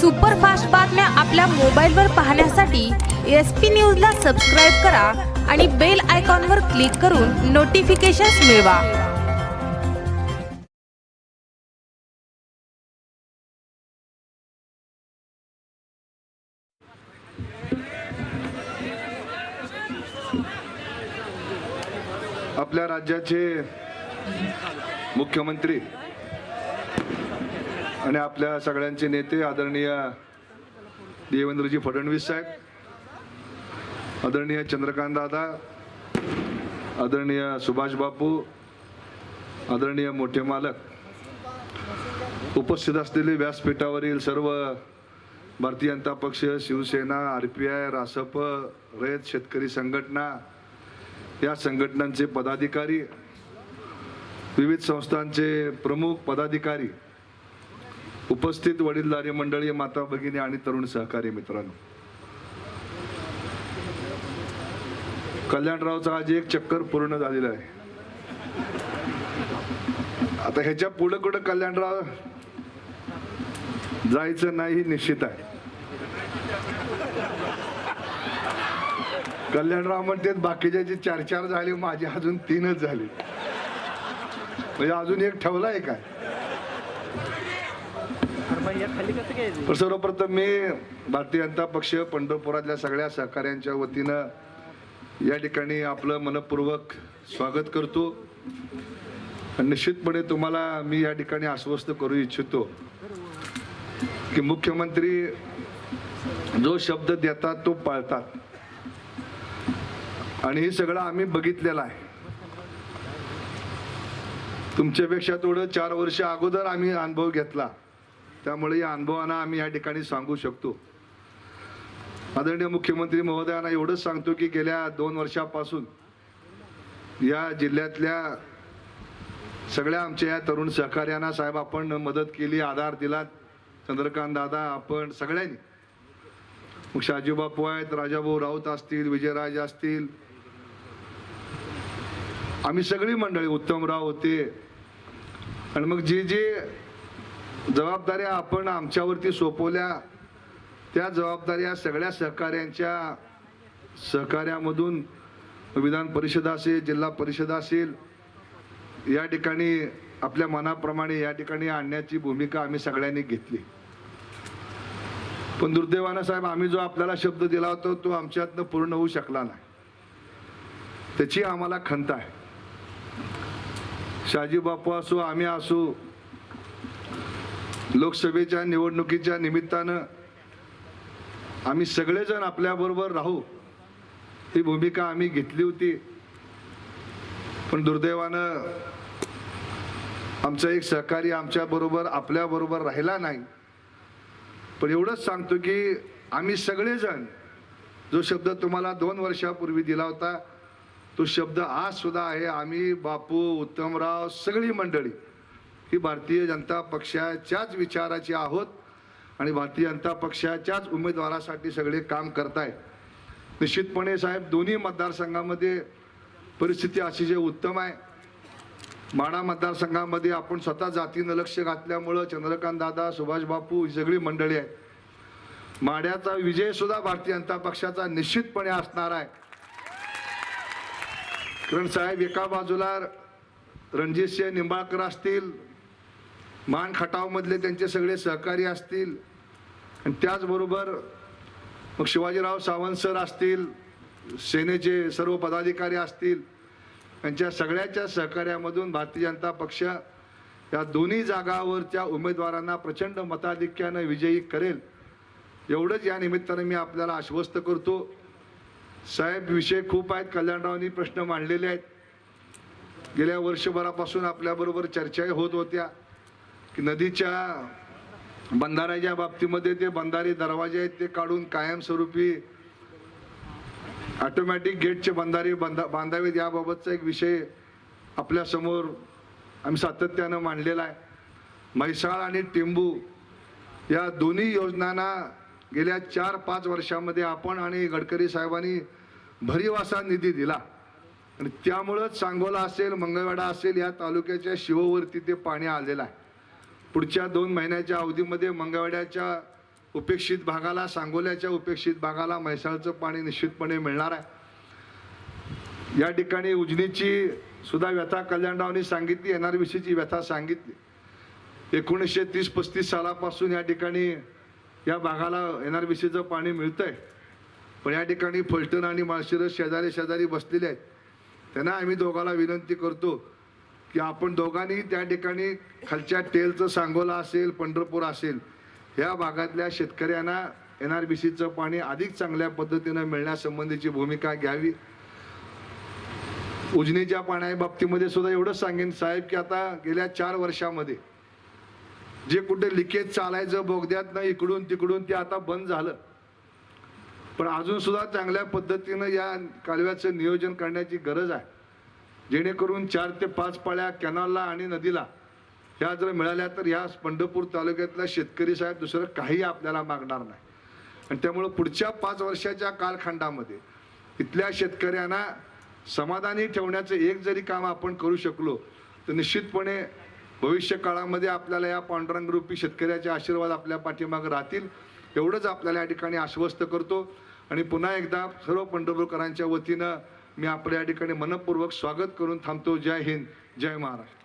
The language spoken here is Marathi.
सुपरफास्ट बातम्या आपल्या मोबाईलवर पाहण्यासाठी एस पी न्यूजला सबस्क्राईब करा आणि बेल आयकॉनवर क्लिक करून नोटिफिकेशन्स मिळवा. आपल्या राज्याचे मुख्यमंत्री आणि आपल्या सगळ्यांचे नेते आदरणीय देवेंद्रजी फडणवीस साहेब आदरणीय चंद्रकांत दादा आदरणीय सुभाष बापू आदरणीय मोठे मालक उपस्थित असलेले व्यासपीठावरील सर्व Bharatiya Janata Paksha Shivsena R P I Rasap Rayat Shetkari Sanghatana या संघटनांचे पदाधिकारी विविध संस्थांचे प्रमुख पदाधिकारी उपस्थित वडीलधारी मंडळी माता भगिनी आणि तरुण सहकारी मित्रांनो. कल्याणरावचा आज एक चक्कर पूर्ण झालेला आहे. आता ह्याच्या पुढं कुठं कल्याणराव जायचं नाही हे निश्चित आहे. कल्याणराव म्हणते जे चार चार झाली माझी अजून तीनच झाले. म्हणजे अजून एक ठेवला आहे काय तर सर्वप्रथम मी भारतीय जनता पक्ष पंढरपुरातल्या सगळ्या सहकाऱ्यांच्या वतीनं या ठिकाणी आपलं मनपूर्वक स्वागत करतो. आणि निश्चितपणे तुम्हाला मी या ठिकाणी आश्वस्त करू इच्छितो की मुख्यमंत्री जो शब्द देतात तो पाळतात. आणि हे सगळं आम्ही बघितलेलं आहे. तुमच्यापेक्षा थोडं चार वर्ष अगोदर आम्ही अनुभव घेतला. त्यामुळे या अनुभवांना आम्ही या ठिकाणी सांगू शकतो. आदरणीय मुख्यमंत्री महोदयांना एवढंच सांगतो की गेल्या दोन वर्षापासून या जिल्ह्यातल्या सगळ्या आमच्या या तरुण सहकार्यांना साहेब आपण मदत केली आधार दिला. चंद्रकांत दादा आपण सगळ्यांनी. मग शाजीबापू आहेत राजाभाऊ राऊत असतील विजयराज असतील. आम्ही सगळी मंडळी उत्तमराव होते. आणि मग जे जे जबाबदाऱ्या आपण आमच्यावरती सोपवल्या. त्या जबाबदाऱ्या सगळ्या सहकाऱ्यांच्या सहकार्यामधून विधान परिषद असेल जिल्हा परिषद असेल या ठिकाणी आपल्या मनाप्रमाणे या ठिकाणी आणण्याची भूमिका आम्ही सगळ्यांनी घेतली. पण दुर्दैवानं साहेब आम्ही जो आपल्याला शब्द दिला होता तो आमच्यातनं पूर्ण होऊ शकला नाही. त्याची आम्हाला खंत आहे. शाजी बापू असो आम्ही असो लोकसभेच्या निवडणुकीच्या निमित्तानं आम्ही सगळेजण आपल्याबरोबर राहू. ही भूमिका आम्ही घेतली होती. पण दुर्दैवानं आमचा एक सहकारी आमच्याबरोबर आपल्याबरोबर राहिला नाही. पण एवढंच सांगतो की आम्ही सगळेजण जो शब्द तुम्हाला दोन वर्षापूर्वी दिला होता तो शब्द आज सुद्धा आहे. आम्ही बापू उत्तमराव सगळी मंडळी ही भारतीय जनता पक्षाच्याच विचाराची आहोत आणि भारतीय जनता पक्षाच्याच उमेदवारासाठी सगळे काम करताय निश्चितपणे साहेब दोन्ही मतदारसंघामध्ये परिस्थिती अतिशय उत्तम आहे. माडा मतदारसंघामध्ये आपण स्वतः जातीनं लक्ष घातल्यामुळं चंद्रकांत दादा सुभाष बापू ही सगळी मंडळी आहे माड्याचा विजय सुद्धा भारतीय जनता पक्षाचा निश्चितपणे असणार आहे. कारण साहेब एका बाजूला रणजितसिंह निंबाळकर असतील मान खटावमधले त्यांचे सगळे सहकारी असतील. आणि त्याचबरोबर मग शिवाजीराव सावंत सर असतील सेनेचे सर्व पदाधिकारी असतील यांच्या सगळ्याच्या सहकार्यामधून भारतीय जनता पक्ष या दोन्ही जागावरच्या उमेदवारांना प्रचंड मताधिक्यानं विजयी करेल. एवढंच या निमित्तानं मी आपल्याला आश्वस्त करतो. साहेब विषय खूप आहेत. कल्याणरावांनी प्रश्न मांडलेले आहेत. गेल्या वर्षभरापासून आपल्याबरोबर चर्चाही होत होत्या. की नदीच्या बंधाऱ्याच्या बाबतीमध्ये ते बंधारे दरवाजे आहेत ते काढून कायमस्वरूपी ऑटोमॅटिक गेटचे बंधारे बंधा बांधावेत. याबाबतचा एक विषय आपल्यासमोर आम्ही सातत्यानं मांडलेला आहे. म्हैसाळ आणि टिंबू या दोन्ही योजनांना गेल्या चार पाच वर्षामध्ये आपण आणि गडकरी साहेबांनी भरीव असा निधी दिला. आणि त्यामुळंच सांगोला असेल मंगळवेढा असेल या तालुक्याच्या शिववरती ते पाणी आलेलं आहे. पुढच्या दोन महिन्याच्या अवधीमध्ये मंगळवाड्याच्या उपेक्षित भागाला सांगोल्याच्या उपेक्षित भागाला म्हैसाळचं पाणी निश्चितपणे मिळणार आहे. या ठिकाणी उजनीची सुद्धा व्यथा कल्याणरावनी सांगितली एन आर बी सीची व्यथा सांगितली. एकोणीसशे तीस पस्तीस सालापासून या ठिकाणी या भागाला एन आर बी सीचं पाणी मिळतं आहे पण या ठिकाणी फलटण आणि माळशिरस शेजारी शेजारी बसलेले आहेत. त्यांना आम्ही दोघाला विनंती करतो की आपण दोघांनी त्या ठिकाणी खालच्या तेलचं सांगोला असेल पंढरपूर असेल ह्या भागातल्या शेतकऱ्यांना एन आर बी सीचं पाणी अधिक चांगल्या पद्धतीनं मिळण्यासंबंधीची भूमिका घ्यावी. उजनीच्या पाण्याबाबतीमध्ये सुद्धा एवढंच सांगेन साहेब की आता गेल्या चार वर्षामध्ये जे कुठे लिकेज चालायचं बोगद्यात ना इकडून तिकडून ते आता बंद झालं. पण अजून सुद्धा चांगल्या पद्धतीनं या कालव्याचं नियोजन करण्याची गरज आहे. जेणेकरून चार ते पाच पाळ्या कॅनॉलला आणि नदीला ह्या जर मिळाल्या तर ह्या पंढरपूर तालुक्यातल्या शेतकरी साहेब दुसरं काही आपल्याला मागणार नाही. आणि त्यामुळं पुढच्या पाच वर्षाच्या कालखंडामध्ये इथल्या शेतकऱ्यांना समाधानी ठेवण्याचं एक जरी काम आपण करू शकलो तर निश्चितपणे भविष्य काळामध्ये आपल्याला या पांडुरंग रूपी शेतकऱ्याचे आशीर्वाद आपल्या पाठीमागे राहतील एवढंच आपल्याला या ठिकाणी आश्वस्त करतो. आणि पुन्हा एकदा सर्व पंढरपूरकरांच्या वतीनं मी आपल्या या ठिकाणी मनपूर्वक स्वागत करून थांबतो. जय हिंद जय महाराष्ट्र.